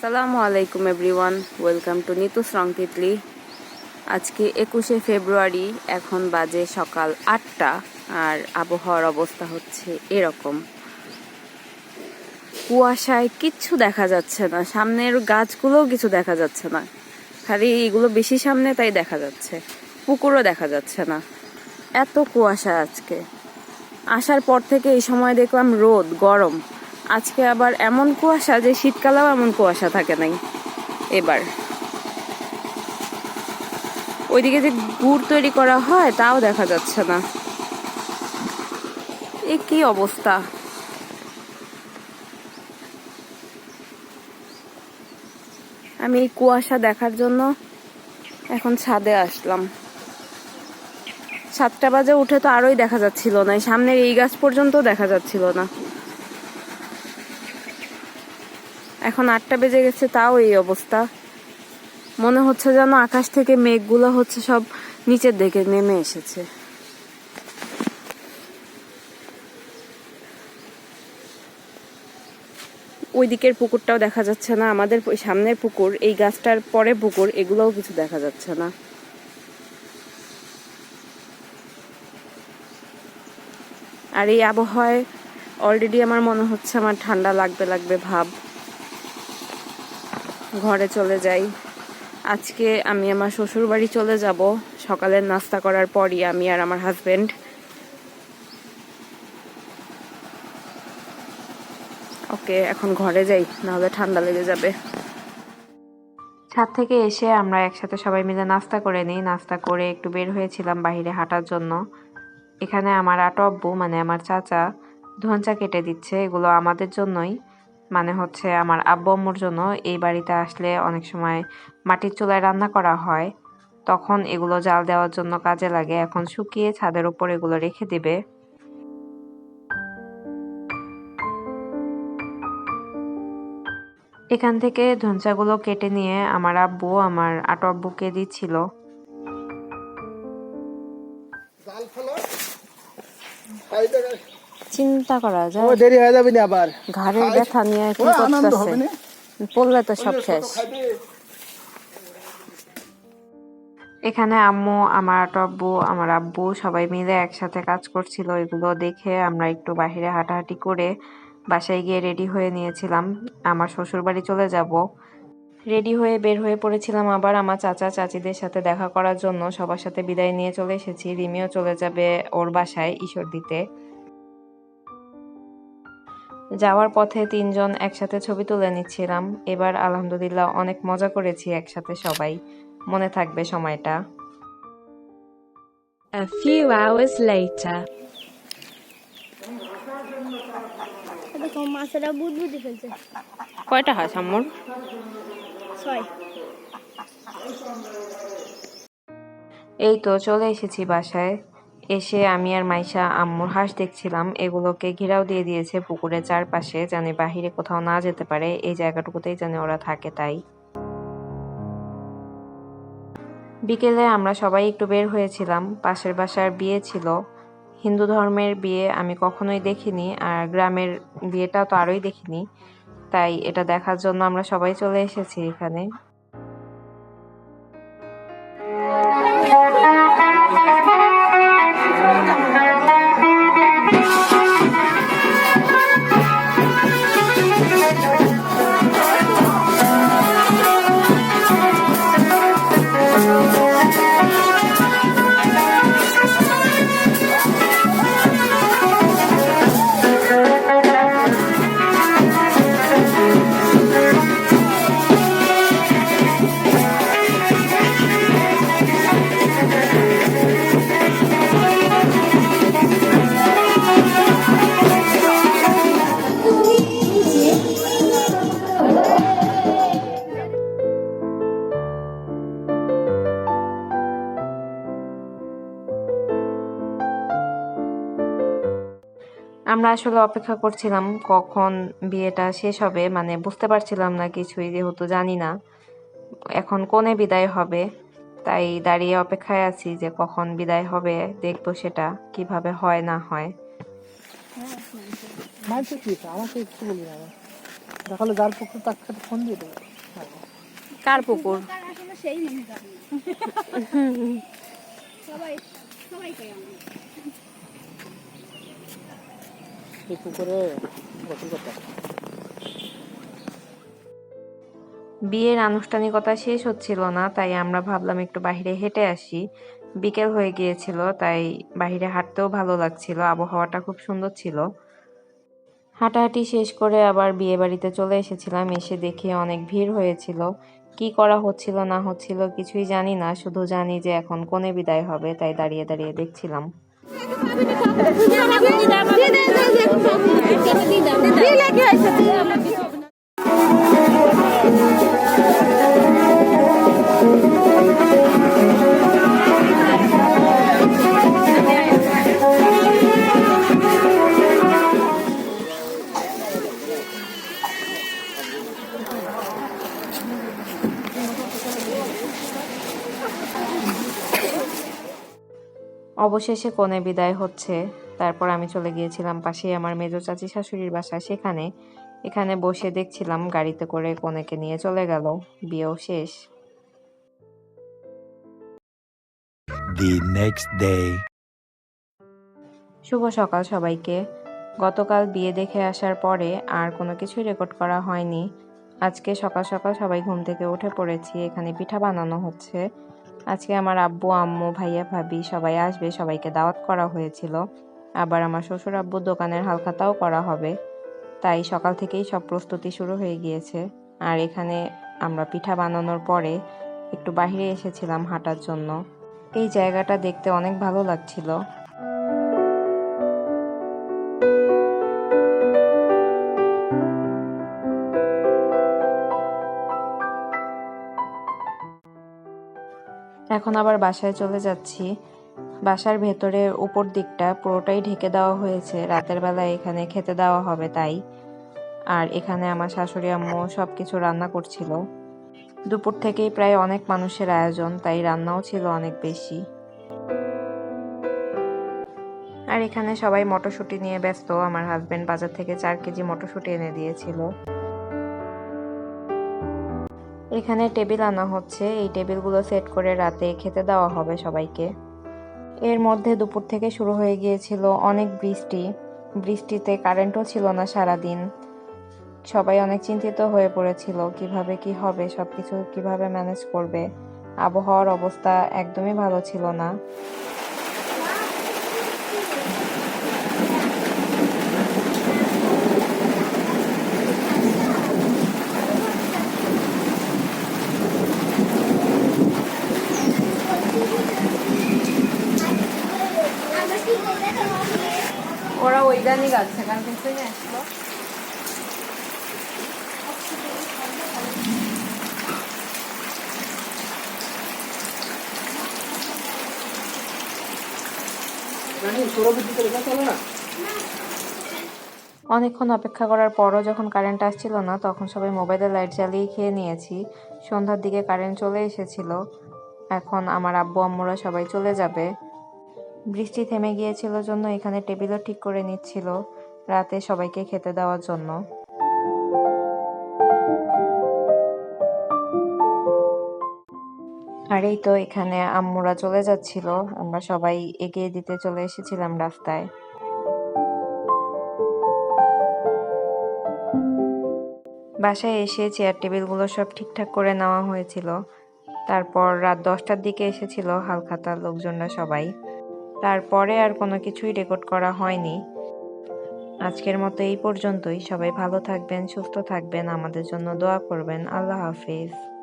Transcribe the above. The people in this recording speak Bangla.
আসসালামু আলাইকুম এভরিওয়ান, ওয়েলকাম টু নিতুস রং তিতলি। আজকে একুশে ফেব্রুয়ারি, এখন বাজে সকাল আটটা, আর আবহাওয়ার অবস্থা হচ্ছে এরকম। কুয়াশায় কিচ্ছু দেখা যাচ্ছে না, সামনের গাছগুলোও কিছু দেখা যাচ্ছে না। খালি এগুলো বেশি সামনে, তাই দেখা যাচ্ছে। পুকুরও দেখা যাচ্ছে না। এত কুয়াশা আজকে। আসার পর থেকে এই সময় দেখলাম রোদ, গরম। আজকে আবার এমন কুয়াশা যে শীতকালেও এমন কুয়াশা থাকে নাই। এবার। ওইদিকে যে গুড় তৈরি করা হয়, তাও দেখা যাচ্ছে না। এ কি অবস্থা? আমি এই কুয়াশা দেখার জন্য এখন ছাদে আসলাম। সাতটা বাজে উঠে তো আরোই দেখা যাচ্ছিল না সামনের এই গাছ পর্যন্ত দেখা যাচ্ছিল না। এখন আটটা বেজে গেছে, তাও এই অবস্থা। মনে হচ্ছে যেন আকাশ থেকে মেঘগুলো হচ্ছে সব নিচের দিকে নেমে এসেছে। ওই দিকের পুকুরটাও দেখা যাচ্ছে না, আমাদের সামনের পুকুর, এই গাছটার পরে পুকুর, এগুলোও কিছু দেখা যাচ্ছে না। আর এই আবহাওয়ায় অলরেডি আমার মনে হচ্ছে আমার ঠান্ডা লাগবে লাগবে ভাব। ঘরে চলে যাই। আজকে আমি আমার শ্বশুর বাড়ি চলে যাব। সকালের নাস্তা করার পরই আমি আর আমার হাজবেন্ড ওকে, এখন ঘরে যাই, নাহলে ঠান্ডা লেগে যাবে। ছাদ থেকে এসে আমরা একসাথে সবাই মিলে নাস্তা করে নিই। নাস্তা করে একটু বের হয়েছিলাম বাইরে হাঁটার জন্য। এখানে আমার আটো আব্বু মানে আমার চাচা ধনচা কেটে দিচ্ছে। এগুলো আমাদের জন্যই। মানে হচ্ছে আমার আব্বু আম্মুর জন্য এই বাড়িতে আসলে অনেক সময় মাটির চুলায় রান্না করা হয়। তখন এগুলো জাল দেওয়ার জন্য কাজে লাগে। এখন শুকিয়ে ছাদের উপর এগুলো রেখে দেবে। এখান থেকে ধনচাগুলো কেটে নিয়ে আমার আব্বু আমার আটো আব্বুকে দিচ্ছিল। জাল চিন্তা করা ও যায় দেরি হয়ে যাবে না আবার। ঘাড়ের ব্যথা নিয়ে কি করতেছে। পড়লে তো সব শেষ। এখানে আম্মু আমার আব্বু আমার আব্বু সবাই মিলে একসাথে কাজ করছিল। এগুলো দেখে আমরা একটু বাইরে হাঁটাহাঁটি করে বাসায় গিয়ে রেডি হয়ে নিয়েছিলাম। আমার শ্বশুর বাড়ি চলে যাব। রেডি হয়ে বের হয়ে পড়েছিলাম আবার আমার চাচা চাচিদের সাথে দেখা করার জন্য। সবার সাথে বিদায় নিয়ে চলে এসেছি। রিমিও চলে যাবে ওর বাসায় ঈশ্বর দিতে। যাওয়ার পথে তিনজন একসাথে ছবি তুলে নিচ্ছিলাম। এবার আলহামদুলিল্লাহ অনেক মজা করেছি একসাথে সবাই। মনে থাকবে সময়টা। A few hours later. দেখো মাছেরা বুদবুদি ফেলছে। কয়টা হাঁস আম্মুর ছয়। এই তো চলে এসেছি বাসায়। এসে আমি আর মাইশা আম্মুর হাঁস দেখছিলাম। এগুলোকে ঘেরাও দিয়ে দিয়েছে পুকুরের চারপাশে, জানি বাহিরে কোথাও না যেতে পারে। এই জায়গাটুকুতেই জানি ওরা থাকে তাই। বিকেলে আমরা সবাই একটু বের হয়েছিলাম। পাশের বাসার বিয়ে ছিল। হিন্দু ধর্মের বিয়ে আমি কখনোই দেখিনি আর গ্রামের বিয়েটা তো আরোই দেখিনি। তাই এটা দেখার জন্য আমরা সবাই চলে এসেছি এখানে। আমরা আসলে অপেক্ষা করছিলাম কখন বিয়েটা শেষ হবে মানে বুঝতে পারছিলাম না কিছুই যেহেতু জানি না। এখন কোনে বিদায় হবে? তাই দাঁড়িয়ে অপেক্ষায় আছি যে কখন বিদায় হবে দেখব সেটা কীভাবে হয় না হয়। আমাকে একটু বলি দেখালে যার পক্ষে তাকে ফোন দিয়ে দেবো। কার পুকুর? সেই সবাই সবাই কয় আমার এই পুকুরে গোসল করতে বিয়ের আনুষ্ঠানিকতা শেষ হচ্ছিল না তাই আমরা ভাবলাম একটু বাইরে হেঁটে আসি। বিকেল হয়ে গিয়েছিল তাই বাহিরে হাঁটতেও ভালো লাগছিল আবহাওয়াটা খুব সুন্দর ছিল। হাঁটাহাঁটি শেষ করে আবার বিয়ে বাড়িতে চলে এসেছিলাম এসে দেখে অনেক ভিড় হয়েছিল। কি করা হচ্ছিল না হচ্ছিল কিছুই জানি না শুধু জানি যে এখন কোণে বিদায় হবে তাই দাঁড়িয়ে দাঁড়িয়ে দেখছিলাম। অবশেষে কোণে বিদায় হচ্ছে। তারপর আমি চলে গিয়েছিলাম পাশেই আমার মেজো চাচি শাশুড়ির বাসা সেখানে এখানে বসে দেখছিলাম গাড়িতে করে কনেকে নিয়ে চলে গেল। বিয়েও শেষ। The next day. শুভ সকাল সবাইকে। গতকাল বিয়ে দেখে আসার পরে আর কোনো কিছুই রেকর্ড করা হয়নি। আজকে সকাল সকাল সবাই ঘুম থেকে উঠে পড়েছি। এখানে পিঠা বানানো হচ্ছে। আজকে আমার আব্বু, আম্মু, ভাইয়া, ভাবি সবাই আসবে, সবাইকে দাওয়াত করা হয়েছিল। আবার আমার শ্বশুর আব্বুর দোকানের হালখাতাও করা হবে। তাই সকাল থেকেই সব প্রস্তুতি শুরু হয়ে গিয়েছে। আর এখানে আমরা পিঠা বানানোর পরে একটু বাহিরে এসেছিলাম হাঁটার জন্য। এই জায়গাটা দেখতে অনেক ভালো লাগছিল। এখন আবার বাসায় চলে যাচ্ছি। বাসার ভেতরে উপর দিকটা পুরোটাই ঢেকে দেওয়া হয়েছে। রাতের বেলায় এখানে খেতে দেওয়া হবে তাই। আর এখানে আমার শাশুড়ি আম্মু সব কিছু রান্না করছিল। দুপুর থেকেই প্রায় অনেক মানুষের আয়োজন, তাই রান্নাও ছিল অনেক বেশি। আর এখানে সবাই মটরশুঁটি নিয়ে ব্যস্ত। আমার হাজবেন্ড বাজার থেকে চার কেজি মটরশুঁটি এনে দিয়েছিল। এখানে টেবিল আনা হচ্ছে। এই টেবিলগুলো সেট করে রাতে খেতে দেওয়া হবে সবাইকে। এর মধ্যে দুপুর থেকে শুরু হয়ে গিয়েছিল অনেক বৃষ্টি। বৃষ্টিতে কারেন্টও ছিল না সারাদিন। সবাই অনেক চিন্তিত হয়ে পড়েছিল, কীভাবে কি হবে সব কিছু কীভাবে ম্যানেজ করবে? আবহাওয়ার অবস্থা একদমই ভালো ছিল না। ওরা ওই গানই গাচ্ছে গান আসলো। অনেকক্ষণ অপেক্ষা করার পরও যখন কারেন্ট আসছিল না তখন সবাই মোবাইলে লাইট জ্বালিয়ে খেয়ে নিয়েছি। সন্ধ্যার দিকে কারেন্ট চলে এসেছিল। এখন আমার আব্বু আম্মুরা সবাই চলে যাবে। বৃষ্টি থেমে গিয়েছিল জন্য এখানে টেবিলও ঠিক করে নিচ্ছিল রাতে সবাইকে খেতে দেওয়ার জন্য। আর এই তো এখানে আম্মুরা চলে যাচ্ছিল। আমরা সবাই এগিয়ে দিতে চলে এসেছিলাম রাস্তায়। বাসায় এসে চেয়ার টেবিলগুলো সব ঠিকঠাক করে নেওয়া হয়েছিল। তারপর রাত দশটার দিকে এসেছিল হালখাতার লোকজনরা সবাই। তারপরে আর কোনো কিছুই রেকর্ড করা হয়নি। আজকের মতো এই পর্যন্তই। সবাই ভালো থাকবেন, সুস্থ থাকবেন। আমাদের জন্য দোয়া করবেন। আল্লাহ হাফিজ।